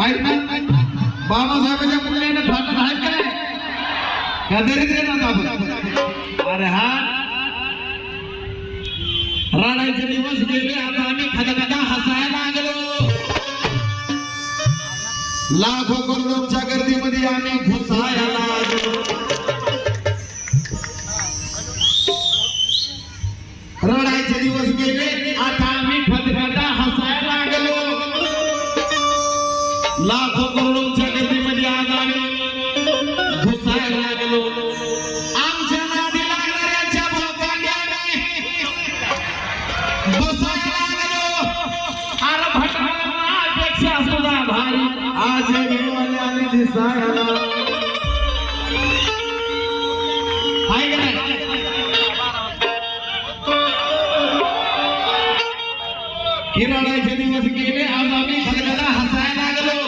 आहेत ना? बाबासाहेबांच्या पुण्याने फाटत आहेत का नाही? का दरिद्र ना आपण? अरे हा. राणाचे दिवस गेले आता आम्ही खदा खदा हसायला लागलो. लाखो करोडोंच्या गर्दीमध्ये आम्ही घुसायला दिसायला आहे दिवस गेले आज आम्ही खदखदा हसायला लागलो.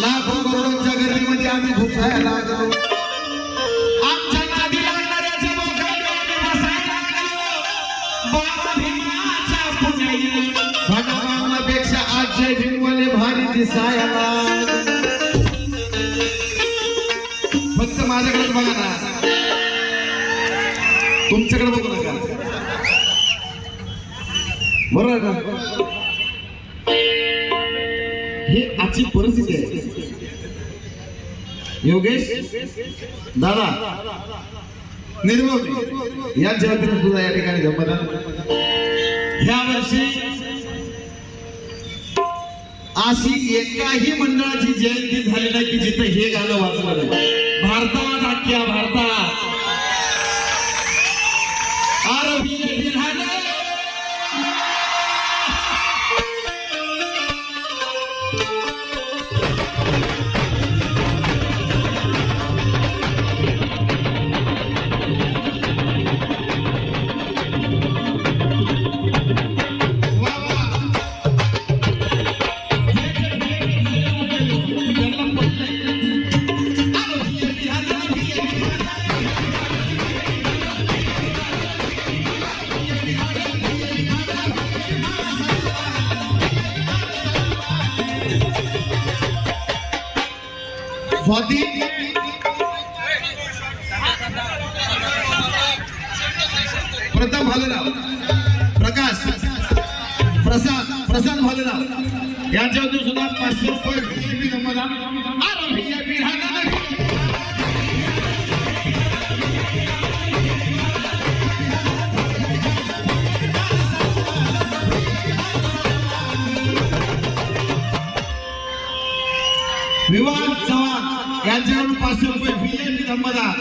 लाखो करोडोंच्या गर्दीमध्ये आम्ही घुसायला लागलो. आमच्या नादी लागणाऱ्याच्या आम्ही बसायला लागलो. बाबा भीमाच्या पुण्याई भगवानापेक्षा भारी दिसायला. आजची परिस्थिती आहे. योगेश दादा निर्मवली यांच्या वतीने सुद्धा या ठिकाणी गंमत ह्या वर्षी अशी एकाही मंडळाची जयंती झाली नाही की जिथं हे गाणं वाचलं नाही भारतात अख्ख्या स्वाती? प्रथम भालेराव. प्रकाश. प्रसाद प्रसाद भालेराव. यांच्यावरती सुद्धा पाचशे रुपये. VIP नंबर आहे. पाचशे रुपये व्हीआयपी धम्मदार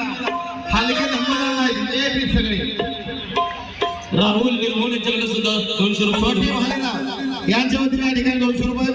हलके धम्मदार नाही व्हीआयपी सगळे. राहुल निर्मोल यांच्याकडे सुद्धा दोनशे रुपये यांच्या वतीने या ठिकाणी दोनशे रुपये.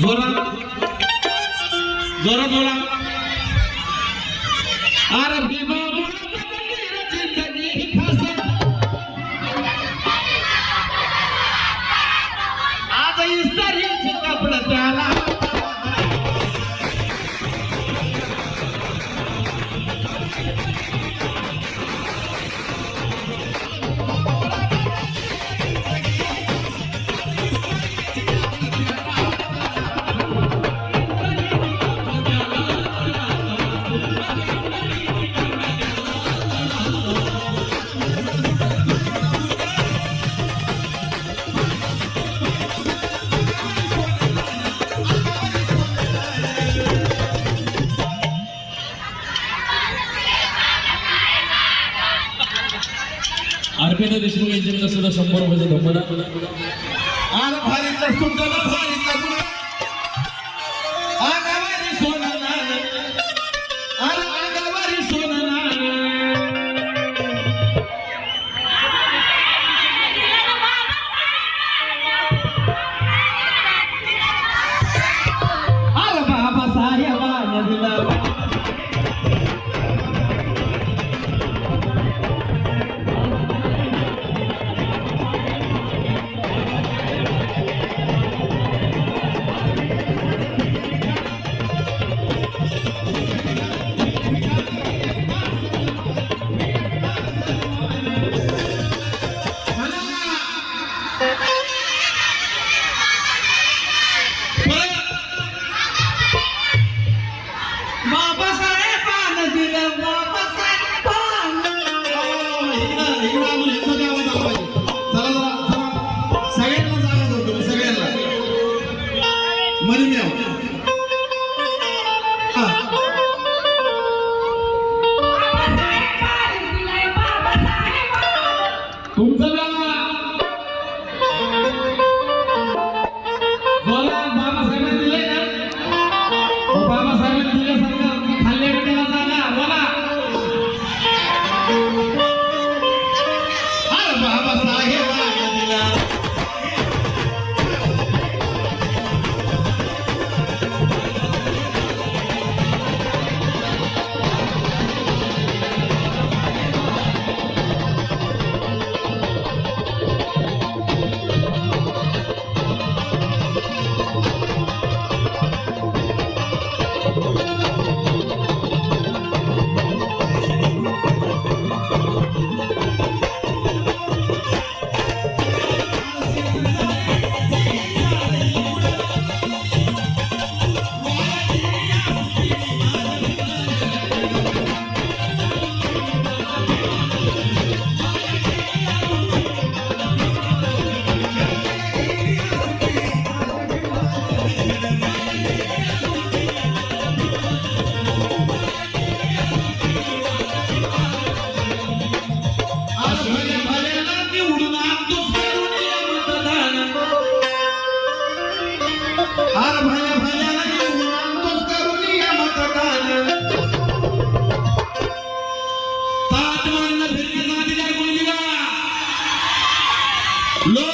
জোরা জোরা জোরা আর अर्पिता देशमुख यांच्याकडे सुद्धा शंभर रुपयाचा धंबदा आज भारत सुद्धा ఆత్మాన్న పెరిగి సమాధిగా కొనిగా లో